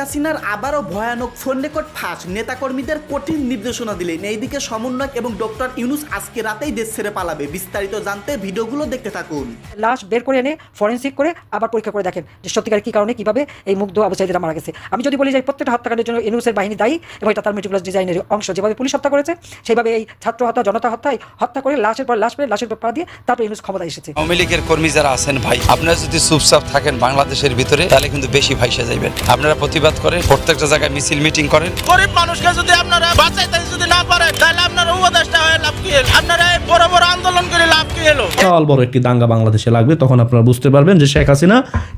হাসিনার আবারও ভয়ানক ফোন রেকর্ড ফাঁস। নেতাকর্মীদের কঠিন নির্দেশনা দিলেন। এইদিকে সমন্বয়ক এবং ডক্টর ইউনুস আজকে রাতেই দেশ ছেড়ে পালাবে। বিস্তারিত জানতে ভিডিওগুলো দেখতে থাকুন। লাশ বের করে এনে ফরেন্সিক করে আবার পরীক্ষা করে দেখেন যে সত্যিকার কী কারণে কীভাবে এই মুগ্ধ আবুসাইদেরা মারা গেছে। আমি যদি বলি যে প্রত্যেকটা হত্যাকাণ্ডের জন্য ইনুসের বাহিনী দায়ী এবং এটা তার মেটিকুলাস ডিজাইনের অংশ। যেভাবে পুলিশ হত্যা করেছে সেইভাবে এই ছাত্র হত্যা জনতা হত্যায় হত্যা করে লাশের পর লাশ পেয়ে লাশের পর পা দিয়ে তারপর ইনুস ক্ষমতা এসেছে। আওয়ামী লীগের কর্মী যারা আছেন ভাই আপনারা যদি চুপচাপ থাকেন বাংলাদেশের ভিতরে তাহলে কিন্তু বেশি ভাইসে যাইবেন। আপনারা প্রতিবাদ করেন প্রত্যেকটা জায়গায় মিছিল মিটিং করেন। গরিব মানুষকে যদি আপনারা বাঁচাইতে যদি না পারেন তাহলে আপনারা উপদেশটা হয়ে লাভ কি হলো? আপনারা এই বড় বড় আন্দোলন করে লাভ কি হলো? বিশাল বড় একটি দাঙ্গা বাংলাদেশে লাগবে তখন আপনারা বুঝতে পারবেন যে শেখ হাসিনা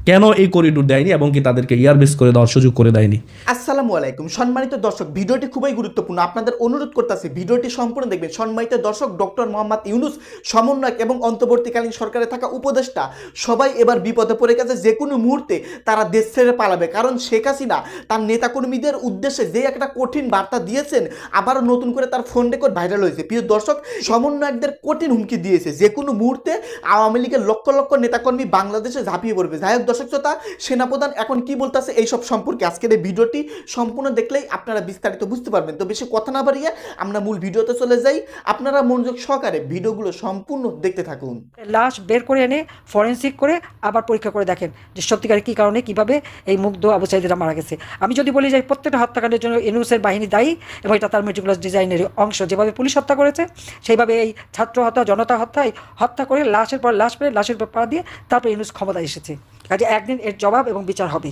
কেন এই করিডোর দেয়নি এবং কি তাদেরকে ইয়ারবেস করে দেওয়ার সুযোগ করে দেয়নি। আসসালামু আলাইকুম। সম্মানিত দর্শক ভিডিওটি খুবই গুরুত্বপূর্ণ। আপনাদের অনুরোধ করতেছি ভিডিওটি সম্পূর্ণ দেখবেন। সম্মানিত দর্শক ডক্টর মোহাম্মদ ইউনুস সমন্বয়ক এবং অন্তর্বর্তীকালীন সরকারে থাকা উপদেষ্টা সবাই এবার বিপদে পড়ে গেছে। যে কোনো মুহূর্তে তারা দেশ ছেড়ে পালাবে। কারণ শেখ হাসিনা তার নেতাকর্মীদের উদ্দেশ্যে যে একটা কঠিন বার্তা দিয়েছেন, আবারও নতুন করে তার ফোন রেকর্ড ভাইরাল হয়েছে। প্রিয় দর্শক, সমন্বয়কদের কঠিন হুমকি দিয়েছে। যে কোনো মুহূর্তে আওয়ামী লীগের লক্ষ লক্ষ নেতাকর্মী বাংলাদেশে ঝাঁপিয়ে পড়বে। যাই হোক দর্শক শ্রোতা, সেনাপ্রধান এখন কি বলতেছে এইসব সম্পর্কে আজকের এই ভিডিওটি সম্পূর্ণ দেখলেই আপনারা বিস্তারিত বুঝতে পারবেন। তো বেশি কথা না বাড়িয়ে আমরা মূল ভিডিওতে চলে যাই। আপনারা মনোযোগ সহকারে ভিডিওগুলো সম্পূর্ণ দেখতে থাকুন। লাশ বের করে এনে ফরেন্সিক করে আবার পরীক্ষা করে দেখেন যে সত্যিকার কী কারণে, কীভাবে এই মুগ্ধ আবুসাইদেরা মারা গেছে। আমি যদি বলি যে প্রত্যেকটা হত্যাকাণ্ডের জন্য ইনুসের বাহিনী দায়ী এবং এটা তার মেটিকুলাস ডিজাইনের অংশ। যেভাবে পুলিশ হত্যা করেছে, সেইভাবে এই ছাত্র হত্যা, জনতা হত্যায় হত্যা করে লাশের পর লাশ পেয়ে লাশের পর পা দিয়ে তারপর ইনুস ক্ষমতা এসেছে। কাজে একদিন এর জবাব এবং বিচার হবে।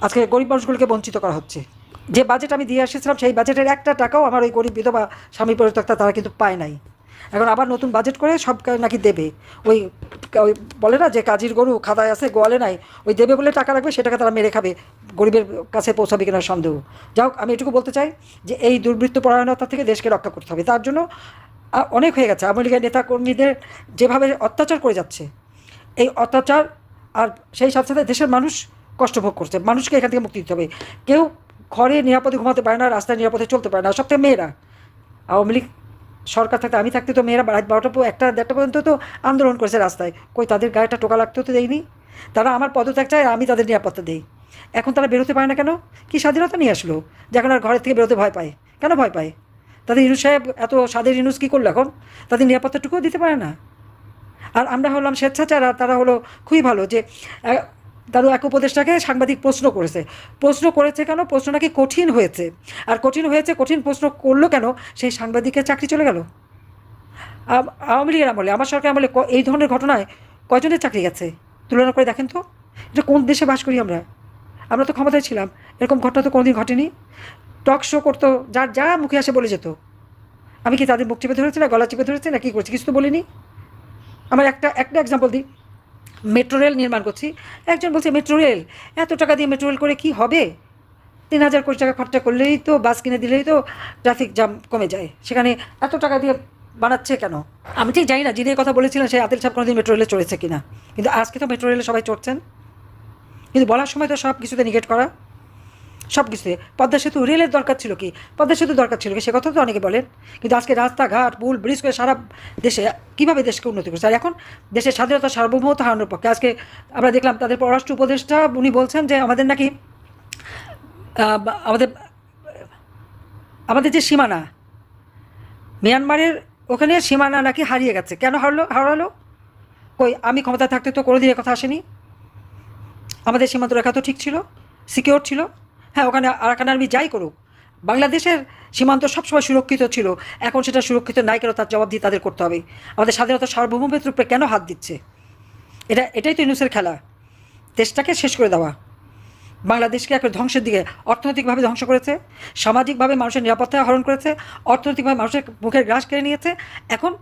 আজকে গরিব মানুষগুলোকে বঞ্চিত করা হচ্ছে। যে বাজেট আমি দিয়ে এসেছিলাম সেই বাজেটের একটা টাকাও আমার ওই গরিব বিধবা স্বামী পরিত্যক্তা তারা কিন্তু পায় নাই। এখন আবার নতুন বাজেট করে সব নাকি দেবে। ওই ওই বলে না যে কাজির গরু খাদায় আছে, গোয়ালে নাই, ওই দেবে বলে টাকা রাখবে সেটাকে তারা মেরে খাবে, গরিবের কাছে পৌঁছাবে কিনা সন্দেহ। যাই হোক, আমি এটুকু বলতে চাই যে এই দুর্বৃত্ত পরায়ণতা থেকে দেশকে রক্ষা করতে হবে। তার জন্য অনেক হয়ে গেছে। আওয়ামী লীগের নেতাকর্মীদের যেভাবে অত্যাচার করে যাচ্ছে, এই অত্যাচার আর সেই সাথে সাথে দেশের মানুষ কষ্ট ভোগ করছে। মানুষকে এখান থেকে মুক্তি দিতে হবে। কেউ ঘরে নিরাপদে ঘুমাতে পারে না, রাস্তায় নিরাপদে চলতে পারে না, সব থেকে মেয়েরা। আওয়ামী লীগ সরকার থাকতে, আমি থাকতে তো মেয়েরা রাত বারোটা একটা দেড়টা পর্যন্ত তো আন্দোলন করেছে রাস্তায়। কই তাদের গায়েটা টোকা লাগতেও তো দেয়নি। তারা আমার পদত্যাগ চায় আমি তাদের নিরাপত্তা দেই। এখন তারা বেরোতে পারে না কেন? কি স্বাধীনতা নিয়ে আসলো? যে এখন আর ঘরের থেকে বেরোতে ভয় পায়। কেন ভয় পায়? তাদের ইনুস সাহেব এত স্বাদের ইনুস কী করল এখন? তাদের নিরাপত্তাটুকুও দিতে পারে না। আর আমরা হলাম স্বেচ্ছাচার আর তারা হলো খুবই ভালো যে আহ, তারা এক উপদেশটাকে সাংবাদিক প্রশ্ন করেছে। প্রশ্ন করেছে কেন? প্রশ্ন নাকি কঠিন হয়েছে। আর কঠিন হয়েছে কঠিন প্রশ্ন করল কেন? সেই সাংবাদিকের চাকরি চলে গেল। আওয়ামী লীগের আমলে আমার সরকার আমলে এই ধরনের ঘটনায় কয়জনের চাকরি গেছে? তুলনা করে দেখেন তো। এটা কোন দেশে বাস করি আমরা? আমরা তো ক্ষমতায় ছিলাম। এরকম ঘটনা তো কোনোদিন ঘটেনি। টক শো করতো যার যা মুখে আসে বলে যেত। আমি কি তাদের মুখ চেপে ধরেছি না গলা চেপে ধরেছি না কী করছি? কিছু তো বলিনি। আমার একটা একটা এক্সাম্পল দিই। মেট্রো রেল নির্মাণ করছি। একজন বলছে, মেট্রো রেল? এত টাকা দিয়ে মেট্রো রেল করে কি হবে? তিন হাজার কোটি টাকা খরচা করলেই তো, বাস কিনে দিলেই তো ট্রাফিক জ্যাম কমে যায়। সেখানে এত টাকা দিয়ে বানাচ্ছে কেন? আমি ঠিক জানি না, যিনি কথা বলেছিলেন সেই আদিল সাহেব কোনোদিন মেট্রো রেলে চড়েছে কিনা। কিন্তু আজকে তো মেট্রো রেলে সবাই চড়ছেন। কিন্তু বলার সময় তো সব কিছুতে নিগেট করা। সব কিছুতে পদ্মা সেতু রেলের দরকার ছিল কি? পদ্মা সেতু দরকার ছিল কি? সে কথা তো অনেকে বলেন। কিন্তু আজকে রাস্তাঘাট, পুল, ব্রিজ করে সারা দেশে কীভাবে দেশকে উন্নতি করছে? আর এখন দেশের স্বাধীনতা সার্বভৌমত্ব হারানোর পক্ষে আজকে আমরা দেখলাম তাদের পররাষ্ট্র উপদেষ্টা, উনি বলছেন যে আমাদের নাকি আমাদের আমাদের যে সীমানা, মিয়ানমারের ওখানে সীমানা নাকি হারিয়ে গেছে। কেন হারলো, হারালো? কই, আমি ক্ষমতা থাকতে তো কোনোদিন এ কথা আসেনি। আমাদের সীমান্ত রেখা তো ঠিক ছিল সিকিওর ছিল। হ্যাঁ ওখানে আরাকান আর্মি যাই করুক। বাংলাদেশের সীমান্ত সবসময় সুরক্ষিত ছিল। এখন সেটা সুরক্ষিত নাই কেন? তার জবাব দিয়ে তাদের করতে হবে। আমাদের স্বাধীনতা সার্বভৌমত্বের রূপে কেন হাত দিচ্ছে? এটা, এটাই তো ইউনুসের খেলা। দেশটাকে শেষ করে দেওয়া। বাংলাদেশকে একটা ধ্বংসের দিকে অর্থনৈতিকভাবে ধ্বংস করেছে, সামাজিকভাবে মানুষের নিরাপত্তা হরণ করেছে, অর্থনৈতিকভাবে মানুষের মুখের গ্রাস কেড়ে নিয়েছে। এখন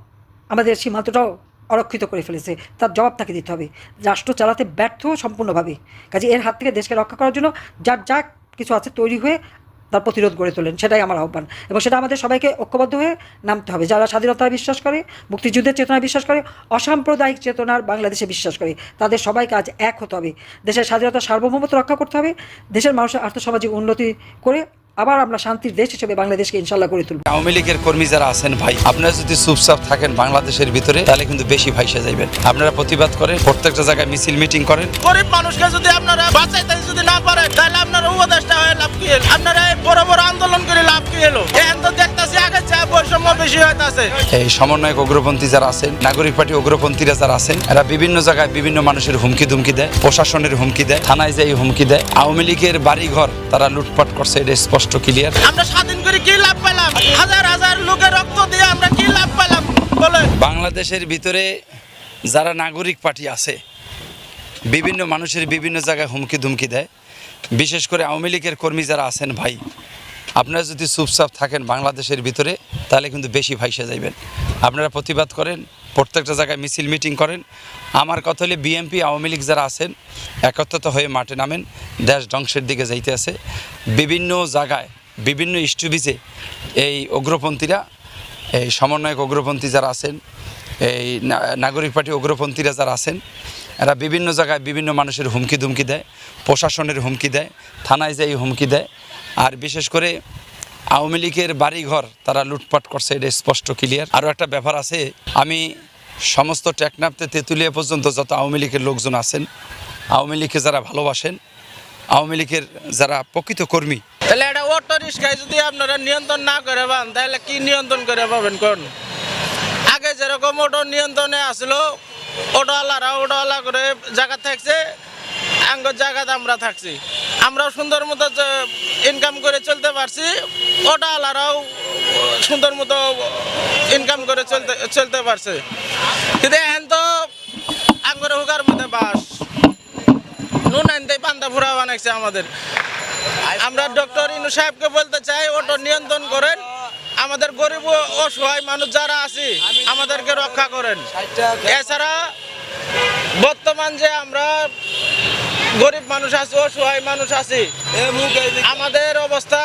আমাদের সীমান্তটাও অরক্ষিত করে ফেলেছে। তার জবাব তাকে দিতে হবে। রাষ্ট্র চালাতে ব্যর্থ সম্পূর্ণভাবে। কাজে এর হাত থেকে দেশকে রক্ষা করার জন্য যার যা কিছু আছে তৈরি হয়ে তার প্রতিরোধ গড়ে তোলেন সেটাই আমার আহ্বান। এবং সেটা আমাদের সবাইকে ঐক্যবদ্ধ হয়ে নামতে হবে। যারা স্বাধীনতায় বিশ্বাস করে মুক্তিযুদ্ধের চেতনায় বিশ্বাস করে অসাম্প্রদায়িক চেতনার বাংলাদেশে বিশ্বাস করে তাদের সবাইকে আজ এক হতে হবে। দেশের স্বাধীনতা সার্বভৌমত্ব রক্ষা করতে হবে দেশের মানুষের আর্থসামাজিক উন্নতি করে আবার আমরা শান্তির দেশ হিসেবে বাংলাদেশকে ইনশাল্লাহ করে তুলব। আওয়ামী লীগের কর্মী যারা আছেন ভাই আপনারা যদি চুপচাপ থাকেন বাংলাদেশের ভিতরে তাহলে কিন্তু বেশি ভাইসা যাইবেন আপনারা প্রতিবাদ করেন প্রত্যেকটা জায়গায় মিছিল মিটিং করেন। গরিব মানুষকে যদি আপনারা বাঁচাইতে যদি না পারেন তাহলে কি হলো? আপনারা বড় বড় আন্দোলন করে লাভ কি হলো? এখন তো দেখতেছি আগে চা বৈষম্য বেশি হইতাছে। এই সমন্বয়ক উগ্রপন্থী যারা আছেন নাগরিক পার্টি উগ্রপন্থীরা যারা আছেন এরা বিভিন্ন জায়গায় বিভিন্ন মানুষের হুমকি ধুমকি দেয় প্রশাসনের হুমকি দেয় থানায় যাই হুমকি দেয়। আওয়ামী লীগের বাড়িঘর তারা লুটপাট করছে এটা স্পষ্ট ক্লিয়ার আমরা স্বাধীন করে কি লাভ পেলাম হাজার হাজার লোকের রক্ত দিয়ে আমরা কি লাভ পেলাম বলেন বাংলাদেশের ভিতরে যারা নাগরিক পার্টি আছে বিভিন্ন মানুষের বিভিন্ন জায়গায় হুমকি ধুমকি দেয় বিশেষ করে আওয়ামী লীগের কর্মী যারা আছেন ভাই, আপনারা যদি চুপচাপ থাকেন বাংলাদেশের ভিতরে, তাহলে কিন্তু বেশি ভাইসা যাইবেন। আপনারা প্রতিবাদ করেন, প্রত্যেকটা জায়গায় মিছিল মিটিং করেন। আমার কথা হলে বিএনপি, আওয়ামী লীগ যারা আছেন, একত্রিত হয়ে মাঠে নামেন, দেশ ধ্বংসের দিকে যাইতে আছে। বিভিন্ন জায়গায়, বিভিন্ন স্টুবিজে এই উগ্রপন্থীরা এই সমন্বয়ক উগ্রপন্থী যারা আছেন, এই নাগরিক পার্টি উগ্রপন্থীরা যারা আছেন এরা বিভিন্ন জায়গায় বিভিন্ন মানুষের হুমকি ধুমকি দেয়, প্রশাসনের হুমকি দেয়, থানায় যাই হুমকি দেয়। আর বিশেষ করে আওয়ামী লীগের বাড়িঘর তারা লুটপাট করছে, এটা স্পষ্ট ক্লিয়ার আরও একটা ব্যাপার আছে, আমি সমস্ত টেকনাফতে তেঁতুলিয়া পর্যন্ত যত আওয়ামী লীগের লোকজন আছেন, আওয়ামী লীগকে যারা ভালোবাসেন, আওয়ামী লীগের যারা প্রকৃত কর্মী, তাহলে এটা অটো রিক্সায় যদি আপনারা নিয়ন্ত্রণ না করে পান, তাহলে কি নিয়ন্ত্রণ করে পাবেন কোন? আগে যেরকম অটো নিয়ন্ত্রণে আসলো অটোওয়ালারা অটোওয়ালা করে জায়গা থাকছে আঙ্গর জায়গাতে আমরা থাকছি। আমরাও সুন্দর মতো ইনকাম করে চলতে পারছি অটোওয়ালারাও সুন্দর মতো ইনকাম করে চলতে চলতে পারছে। কিন্তু এখন তো আঙ্গরে হুকার মধ্যে বাস। নুন আনতে পান্তা ফুরা বানাইছে আমাদের। আমরা ডক্টর ইনু সাহেবকে বলতে চাই, ওটা নিয়ন্ত্রণ করেন। আমাদের গরিব অসহায় মানুষ যারা আছি, আমাদেরকে রক্ষা করেন। এছাড়া বর্তমান যে আমরা গরিব মানুষ আছি, অসহায় মানুষ আছি, আমাদের অবস্থা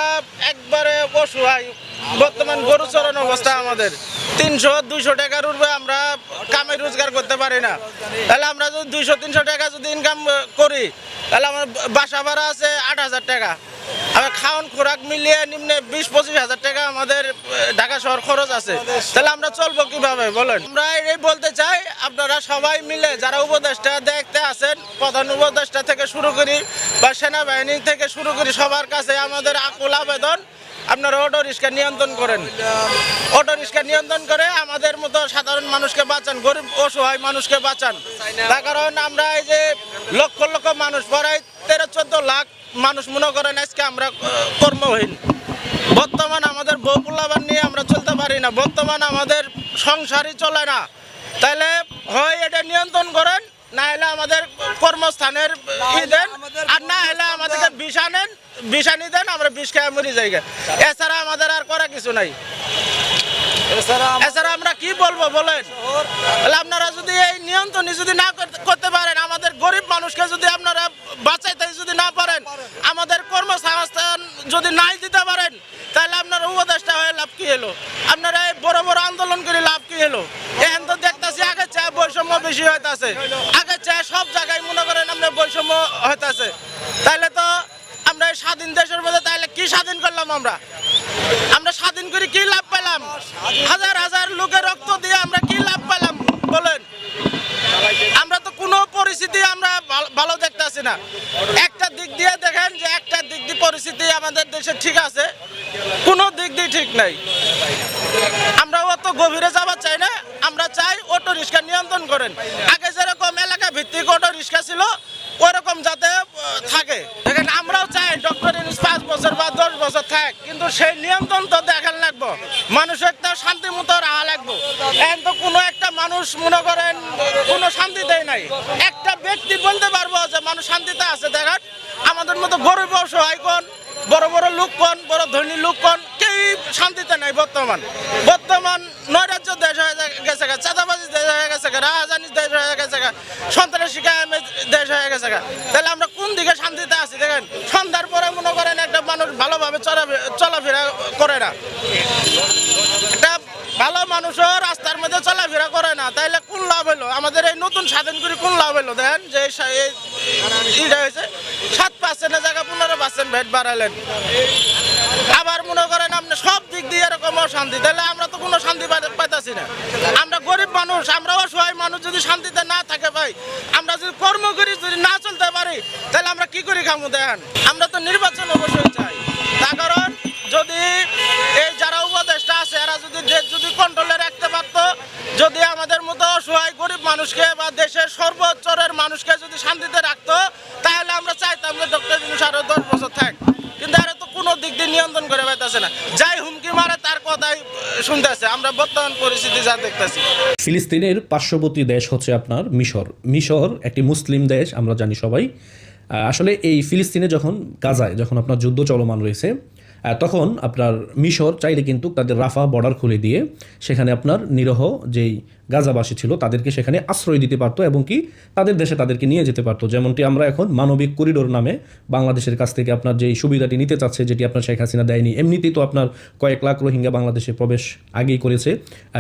একবারে অসহায়। বর্তমান গরু চরণ অবস্থা আমাদের। তিনশো, দুইশো টাকার উপরে আমরা কামে রোজগার করতে পারি না। তাহলে আমরা যদি দুইশো, তিনশো টাকা যদি ইনকাম করি, তাহলে আমার বাসা ভাড়া আছে আট হাজার টাকা। আমার খাওয়ান খোরাক মিলিয়ে নিম্নে বিশ পঁচিশ হাজার টাকা আমাদের ঢাকা শহর খরচ আছে। তাহলে আমরা চলবো কীভাবে? বলেন। আমরা এই বলতে চাই, আপনারা সবাই মিলে যারা উপদেষ্টা দেখতে আছেন, প্রধান উপদেষ্টা থেকে শুরু করি বা সেনাবাহিনী থেকে শুরু করি, সবার কাছে আমাদের আকুল আবেদন আপনারা অটো রিক্সা নিয়ন্ত্রণ করেন। অটো রিক্সা নিয়ন্ত্রণ করে আমাদের মতো সাধারণ মানুষকে বাঁচান, গরিব অসহায় মানুষকে বাঁচান। তার কারণ আমরা এই যে লক্ষ লক্ষ মানুষ, প্রায় তেরো চোদ্দ লাখ মানুষ মনে করেন আজকে আমরা কর্মহীন। বর্তমান আমাদের বউপুলাবার নিয়ে আমরা চলতে পারি না। বর্তমান আমাদের সংসারই চলে না। তাহলে হয় এটা নিয়ন্ত্রণ করেন না হলে আমাদের কর্মস্থানের ই দেন আর না হলে আমাদেরকে বিষ আনেন বিষ আনি দেন আমরা বিষ খেয়ে মরি যাই এছাড়া আমাদের আর করা কিছু নাই। এছাড়া আমরা কি বলব বলেন? আপনারা যদি এই নিয়ন্ত্রণই যদি না করতে- করতে পারেন আমাদের গরিব মানুষকে যদি আপনারা বাঁচাইতে যদি না পারেন আমাদের কর্মসংস্থান যদি নাই দিতে পারেন তাহলে আপনার উপদেশটা হয়ে লাভ কি হলো? আপনারা এই বড় বড় আন্দোলন করে লাভ কি হলো? এখন তো দেখতেছি আগে চা বৈষম্য বেশি হইতাছে। হইতাছে। তাহলে তো আমরা স্বাধীন দেশের মধ্যে তাহলে কি স্বাধীন করলাম আমরা? আমরা স্বাধীন করে কি লাভ পেলাম? হাজার হাজার লোকের রক্ত দিয়ে আমরা কি লাভ পেলাম? বলেন। আমরা তো কোনো পরিস্থিতি আমরা ভালো দেখতেছি না। একটা দিক দিয়ে দেখেন যে একটা দিক দিয়ে পরিস্থিতি আমাদের দেশে ঠিক আছে, কোনো দিক দিয়ে ঠিক নাই। আমরা অত গভীরে যাবার চাই না, আমরা চাই অটো রিক্সা নিয়ন্ত্রণ করেন। আগে যেরকম এলাকা ভিত্তিক অটো রিক্সা ছিল ওরকম যাতে থাকে। দেখেন, আমরাও চাই ডক্টর ইউনুস পাঁচ বছর বা দশ বছর থাক, কিন্তু সেই নিয়ন্ত্রণ তো দেখান লাগবো। মানুষের তো শান্তি মতো রাহা লাগবো। এখন তো কোনো একটা মানুষ, মনে করেন, কোনো শান্তি দেয় নাই। একটা ব্যক্তি বলতে পারব যে মানুষ শান্তিতে আছে। দেখান, আমাদের মতো গরিব অসহায় কোন, বড় বড় লোক কোন, বড় ধনী লোক কোন শান্তিতে নাই বর্তমান। বর্তমান নৈরাজ্য দেশ হয়ে গেছে চাঁদাবাজি দেশ হয়ে গেছে রাহাজানি দেশ হয়ে গেছে গা, সন্ত্রাসী কায়েমে দেশ হয়ে গেছে গা। তাহলে আমরা কোন দিকে শান্তিতে আছি দেখেন? সন্ধ্যার পরে মনে করেন একটা মানুষ ভালোভাবে চলা চলাফেরা করে না। ভালো মানুষও রাস্তার মধ্যে চলাফেরা করে না। তাইলে কোন লাভ হলো আমাদের এই নতুন স্বাধীন করে কোন লাভ হলো দেখেন যে হয়েছে, সাত পার্সেন্টের জায়গা পনেরো পার্সেন্ট ভেট বাড়ালেন আবার মনে করেন আপনি সব দিক দিয়ে এরকম অশান্তি তাহলে আমরা তো কোনো শান্তি পাই- পাইতাছি না। আমরা গরিব মানুষ, আমরা অসহায় মানুষ যদি শান্তিতে না থাকে ভাই, আমরা যদি কর্ম করি, যদি না চলতে পারি তাহলে আমরা কি করি খামু দেখেন? আমরা তো নির্বাচন অবশ্যই চাই। তার কারণ যদি এই যারা উপদেষ্টা আছে এরা যদি দেশ যদি কন্ট্রোলে রাখতে পারতো যদি আমাদের মতো অসহায় গরিব মানুষকে বা দেশের সর্বোচ্চরের মানুষকে যদি শান্তিতে রাখতো, তাহলে আমরা চাইতাম যে ডক্টর ইউনুস আরও দশ বছর থাক। কিন্তু এরা তো কোনো দিক দিয়ে নিয়ন্ত্রণ করে পাইতেছে না। যাই হুমকি মারে, তার কথাই শুনতেছে। আমরা বর্তমান পরিস্থিতি যা দেখতেছি। ফিলিস্তিনের পার্শ্ববর্তী দেশ হচ্ছে আপনার মিশর। মিশর একটি মুসলিম দেশ, আমরা জানি সবাই। আসলে এই ফিলিস্তিনে যখন, গাজায় যখন আপনার যুদ্ধ চলমান রয়েছে তখন আপনার মিশর চাইলে কিন্তু তাদের রাফা বর্ডার খুলে দিয়ে সেখানে আপনার নিরহ যেই গাজাবাসী ছিল, তাদেরকে সেখানে আশ্রয় দিতে পারতো এবং কি তাদের দেশে তাদেরকে নিয়ে যেতে পারতো। যেমনটি আমরা এখন মানবিক করিডোর নামে বাংলাদেশের কাছ থেকে আপনার যেই সুবিধাটি নিতে চাচ্ছে, যেটি আপনার শেখ হাসিনা দেয়নি, এমনিতেই তো আপনার কয়েক লাখ রোহিঙ্গা বাংলাদেশে প্রবেশ আগেই করেছে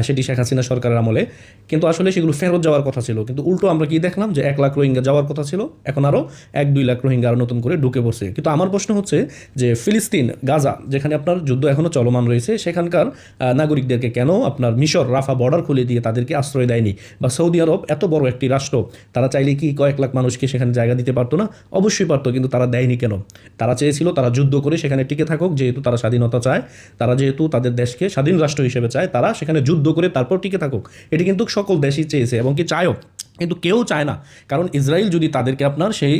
সেটি শেখ হাসিনা সরকারের আমলে। কিন্তু আসলে সেগুলো ফেরত যাওয়ার কথা ছিল। কিন্তু উল্টো আমরা কি দেখলাম যে এক লাখ রোহিঙ্গা যাওয়ার কথা ছিল, এখন আরও এক দুই লাখ রোহিঙ্গা আরও নতুন করে ঢুকে পড়ছে। কিন্তু আমার প্রশ্ন হচ্ছে যে ফিলিস্তিন, গাজা, যেখানে আপনার যুদ্ধ এখনও চলমান রয়েছে, সেখানকার নাগরিকদেরকে কেন আপনার মিশর, রাফা বর্ডার খুলে দিয়ে তাদেরকে আশ্রয় দেয়নি বা সৌদি আরব এত বড় একটি রাষ্ট্র, তারা চাইলে কি কয়েক লাখ মানুষকে সেখানে জায়গা দিতে পারতো না? অবশ্যই পারতো, কিন্তু তারা দেয়নি কেন? তারা চেয়েছিল তারা যুদ্ধ করে সেখানে টিকে থাকুক, যেহেতু তারা স্বাধীনতা চায়, তারা যেহেতু তাদের দেশকে স্বাধীন রাষ্ট্র হিসেবে চায়, তারা সেখানে যুদ্ধ করে তারপর টিকে থাকুক। এটি কিন্তু সকল দেশই চেয়েছে এবং কি চায়ও। কিন্তু কেউ চায় না। কারণ ইসরায়েল যদি তাদেরকে আপনার সেই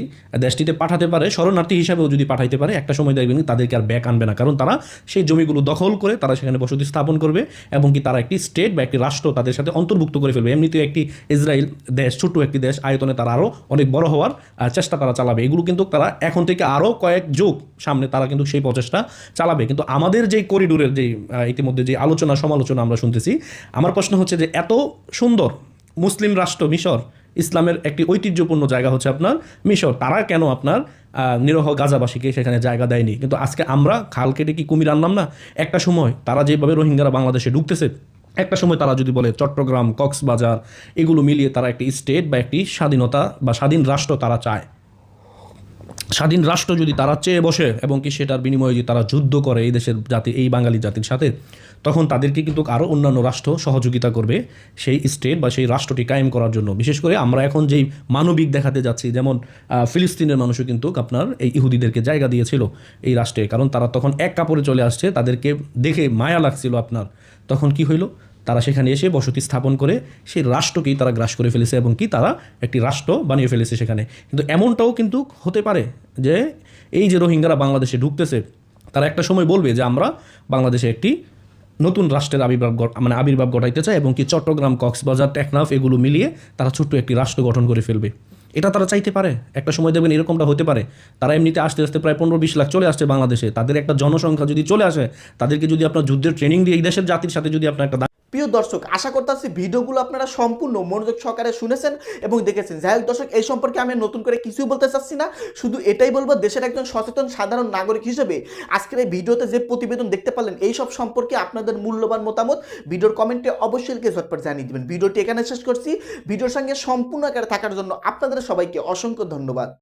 দেশটিতে পাঠাতে পারে, শরণার্থী হিসাবেও যদি পাঠাইতে পারে, একটা সময় দেখবেন তাদেরকে আর ব্যাক আনবে না। কারণ তারা সেই জমিগুলো দখল করে তারা সেখানে বসতি স্থাপন করবে এবং কি তারা একটি স্টেট বা একটি রাষ্ট্র তাদের সাথে অন্তর্ভুক্ত করে ফেলবে। এমনিতেও একটি ইসরায়েল দেশ, ছোট্ট একটি দেশ, আয়তনে তারা আরও অনেক বড় হওয়ার চেষ্টা তারা চালাবে। এগুলো কিন্তু তারা এখন থেকে আরও কয়েক যুগ সামনে তারা কিন্তু সেই প্রচেষ্টা চালাবে। কিন্তু আমাদের যে করিডোরের যে ইতিমধ্যে যে আলোচনা সমালোচনা আমরা শুনতেছি, আমার প্রশ্ন হচ্ছে যে এত সুন্দর মুসলিম রাষ্ট্র মিশর ইসলামের একটি ঐতিহ্যপূর্ণ জায়গা হচ্ছে আপনার মিশর। তারা কেন আপনার নিরহ গাজাবাসীকে সেখানে জায়গা দেয়নি? কিন্তু আজকে আমরা খাল কেটে কি কুমির আনলাম না? একটা সময় তারা যেভাবে রোহিঙ্গারা বাংলাদেশে ঢুকতেছে, একটা সময় তারা যদি বলে চট্টগ্রাম, কক্সবাজার, এগুলো মিলিয়ে তারা একটি স্টেট বা একটি স্বাধীনতা বা স্বাধীন রাষ্ট্র তারা চায়। স্বাধীন রাষ্ট্র যদি তারা চেয়ে বসে এবং কি সেটার বিনিময়ে যদি তারা যুদ্ধ করে এই দেশের জাতি, এই বাঙালি জাতির সাথে, তখন তাদেরকে কিন্তু আরও অন্যান্য রাষ্ট্র সহযোগিতা করবে সেই স্টেট বা সেই রাষ্ট্রটি কায়েম করার জন্য। বিশেষ করে আমরা এখন যেই মানবিক দেখাতে যাচ্ছি, যেমন ফিলিস্তিনের মানুষও কিন্তু আপনার এই ইহুদিদেরকে জায়গা দিয়েছিল এই রাষ্ট্রে। কারণ তারা তখন এক কাপড়ে চলে আসছে, তাদেরকে দেখে মায়া লাগছিল আপনার। তখন কি হইল? তারা সেখানে এসে বসতি স্থাপন করে সেই রাষ্ট্রকেই তারা গ্রাস করে ফেলেছে এবং কি তারা একটি রাষ্ট্র বানিয়ে ফেলেছে সেখানে। কিন্তু এমনটাও কিন্তু হতে পারে যে এই যে রোহিঙ্গারা বাংলাদেশে ঢুকতেছে, তারা একটা সময় বলবে যে আমরা বাংলাদেশে একটি নতুন রাষ্ট্রের আবির্ভাব মানে আবির্ভাব ঘটাইতে চায় এবং কি চট্টগ্রাম, কক্সবাজার, টেকনাফ এগুলো মিলিয়ে তারা ছোট্ট একটি রাষ্ট্র গঠন করে ফেলবে। এটা তারা চাইতে পারে। একটা সময় দেখবেন এরকমটা হতে পারে। তারা এমনিতে আস্তে আস্তে প্রায় পনেরো বিশ লাখ চলে আসছে বাংলাদেশে। তাদের একটা জনসংখ্যা যদি চলে আসে, তাদেরকে যদি আপনার যুদ্ধের ট্রেনিং দিয়ে এই দেশের জাতির সাথে যদি আপনার একটা প্রিয় দর্শক, আশা করতেছি ভিডিওগুলো আপনারা সম্পূর্ণ মনোযোগ সহকারে শুনেছেন এবং দেখেছেন। যাই হোক দর্শক, এই সম্পর্কে আমি নতুন করে কিছুই বলতে চাচ্ছি না। শুধু এটাই বলব, দেশের একজন সচেতন সাধারণ নাগরিক হিসেবে আজকের এই ভিডিওতে যে প্রতিবেদন দেখতে পারলেন, এই সব সম্পর্কে আপনাদের মূল্যবান মতামত ভিডিওর কমেন্টে অবশ্যই লিখে ঝটপট জানিয়ে দিবেন। ভিডিওটি এখানে শেষ করছি। ভিডিওর সঙ্গে সম্পূর্ণ আকারে থাকার জন্য আপনাদের সবাইকে অসংখ্য ধন্যবাদ।